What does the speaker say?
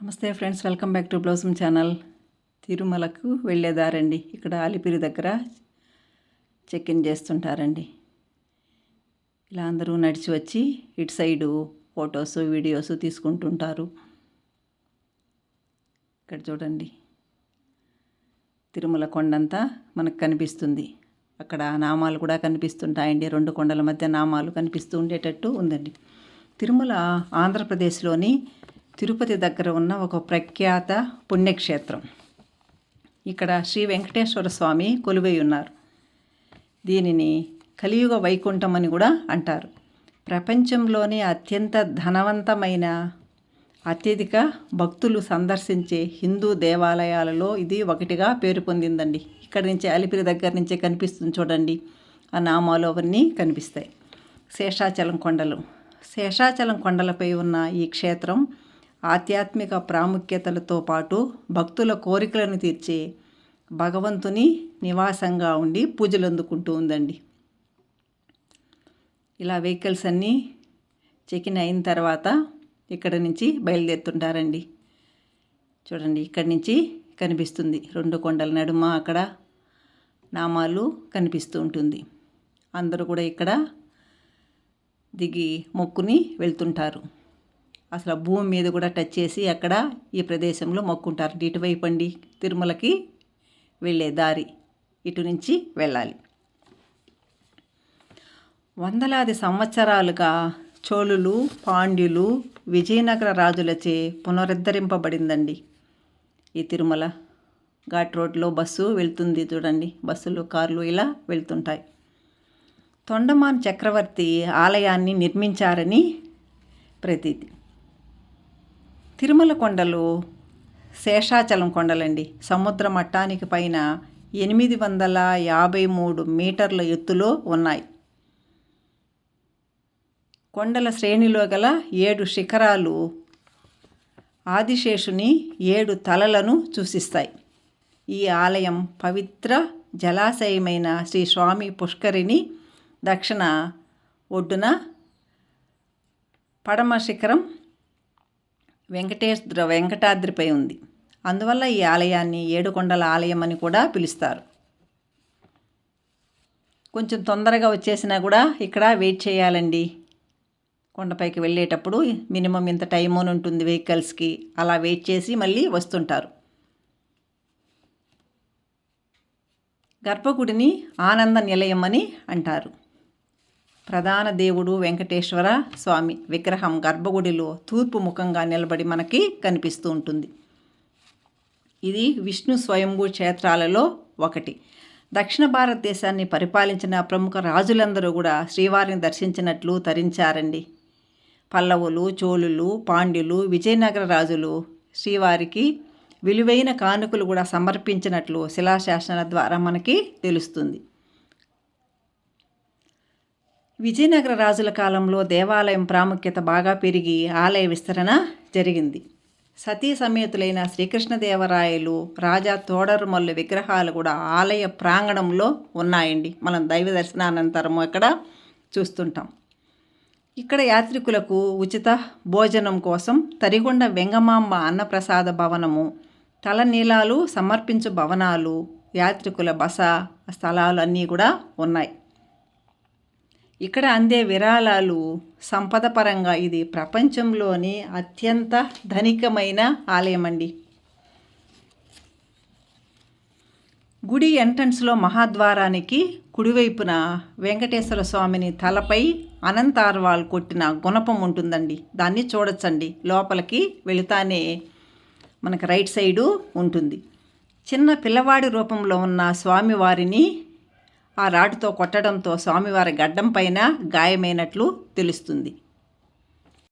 నమస్తే friends welcome back to blossom channel. తిరుమలకు వెళ్ళేదారండి. ఇక్కడ అలిపిరి దగ్గర చెక్ ఇన్ చేస్తుంటారండి. ఇలా అందరూ నడిచి వచ్చి ఇటు సైడు ఫొటోస్ వీడియోస్ తీసుకుంటుంటారు. ఇక్కడ చూడండి. తిరుమల కొండంతా మనకు కనిపిస్తుంది. అక్కడ నామాలు కూడా కనిపిస్తుంటాయండి. రెండు కొండల మధ్య నామాలు కనిపిస్తూ ఉండేటట్టు ఉందండి. తిరుమల ఆంధ్రప్రదేశ్లోని తిరుపతి దగ్గర ఉన్న ఒక ప్రఖ్యాత పుణ్యక్షేత్రం. ఇక్కడ శ్రీ వెంకటేశ్వర స్వామి కొలువై ఉన్నారు. దీనిని కలియుగ వైకుంఠం అని కూడా అంటారు. ప్రపంచంలోనే అత్యంత ధనవంతమైన అత్యధిక భక్తులు సందర్శించే హిందూ దేవాలయాలలో ఇది ఒకటిగా పేరు పొందిందండి. ఇక్కడి నుంచి అలిపిరి దగ్గర నుంచే కనిపిస్తుంది చూడండి. ఆ నామాలు అవన్నీ కనిపిస్తాయి. శేషాచలం కొండలు. శేషాచలం కొండలపై ఉన్న ఈ క్షేత్రం ఆధ్యాత్మిక ప్రాముఖ్యతలతో పాటు భక్తుల కోరికలను తీర్చే భగవంతుని నివాసంగా ఉండి పూజలు అందుకుంటూ ఉందండి. ఇలా వెహికల్స్ అన్నీ చెకిన్ అయిన తర్వాత ఇక్కడ నుంచి బయలుదేరుతుంటారండి. చూడండి ఇక్కడి నుంచి కనిపిస్తుంది. రెండు కొండల నడుమ అక్కడ నామాలు కనిపిస్తూ ఉంటుంది. అందరూ కూడా ఇక్కడ దిగి మొక్కుని వెళ్తుంటారు. అసలు భూమి మీద కూడా టచ్ చేసి అక్కడ ఈ ప్రదేశంలో మొక్కుంటారు. ఇటువైపు అండి తిరుమలకి వెళ్ళే దారి. ఇటు నుంచి వెళ్ళాలి. వందలాది సంవత్సరాలుగా చోళులు పాండ్యులు విజయనగర రాజులచే పునరుద్ధరింపబడిందండి ఈ తిరుమల. ఘాట్ రోడ్లో బస్సు వెళ్తుంది చూడండి. బస్సులు కార్లు ఇలా వెళ్తుంటాయి. తొండమాన్ చక్రవర్తి ఆలయాన్ని నిర్మించారని ప్రతీతి. తిరుమల కొండలు శేషాచలం కొండలండి. సముద్ర మట్టానికి పైన ఎనిమిది వందల యాభై మూడు మీటర్ల ఎత్తులో ఉన్నాయి. కొండల శ్రేణిలో గల ఏడు శిఖరాలు ఆదిశేషుని ఏడు తలలను సూచిస్తాయి. ఈ ఆలయం పవిత్ర జలాశయమైన శ్రీ స్వామి పుష్కరిని దక్షిణ ఒడ్డున పడమ శిఖరం వెంకటేశ్వర వెంకటాద్రిపై ఉంది. అందువల్ల ఈ ఆలయాన్ని ఏడుకొండల ఆలయం అని కూడా పిలుస్తారు. కొంచెం తొందరగా వచ్చేసినా కూడా ఇక్కడ వెయిట్ చేయాలండి. కొండపైకి వెళ్ళేటప్పుడు మినిమం ఇంత టైం అని ఉంటుంది వెహికల్స్కి. అలా వెయిట్ చేసి మళ్ళీ వస్తుంటారు. గర్భగుడిని ఆనంద నిలయం అని అంటారు. ప్రధాన దేవుడు వెంకటేశ్వర స్వామి విగ్రహం గర్భగుడిలో తూర్పు ముఖంగా నిలబడి మనకి కనిపిస్తూ ఉంటుంది. ఇది విష్ణు స్వయంభూ క్షేత్రాలలో ఒకటి. దక్షిణ భారతదేశాన్ని పరిపాలించిన ప్రముఖ రాజులందరూ కూడా శ్రీవారిని దర్శించినట్లు తరించారండి. పల్లవులు చోళులు పాండ్యులు విజయనగర రాజులు శ్రీవారికి విలువైన కానుకలు కూడా సమర్పించినట్లు శిలాశాసనాల ద్వారా మనకి తెలుస్తుంది. విజయనగర రాజుల కాలంలో దేవాలయం ప్రాముఖ్యత బాగా పెరిగి ఆలయ విస్తరణ జరిగింది. సతీ సమేతులైన శ్రీకృష్ణదేవరాయలు రాజా తోడరుమల్లు విగ్రహాలు కూడా ఆలయ ప్రాంగణంలో ఉన్నాయండి. మనం దైవ దర్శనానంతరము ఇక్కడ చూస్తుంటాం. ఇక్కడ యాత్రికులకు ఉచిత భోజనం కోసం తరిగొండ వెంగమాంబ అన్నప్రసాద భవనము తలనీలాలు సమర్పించు భవనాలు యాత్రికుల బస స్థలాలు అన్నీ కూడా ఉన్నాయి. ఇక్కడ అందే విరాళాలు సంపదపరంగా ఇది ప్రపంచంలోని అత్యంత ధనికమైన ఆలయం అండి గుడి ఎంట్రన్స్లో మహాద్వారానికి కుడివైపున వెంకటేశ్వర స్వామిని తలపై అనంతార్వాల్ కొట్టిన గుణపం ఉంటుందండి. దాన్ని చూడొచ్చండి. లోపలికి వెళుతానే మనకు రైట్ సైడు ఉంటుంది. చిన్న పిల్లవాడి రూపంలో ఉన్న స్వామివారిని ఆ రాటుతో కొట్టడంతో స్వామివారి గడ్డం పైన గాయమైనట్లు తెలుస్తుంది.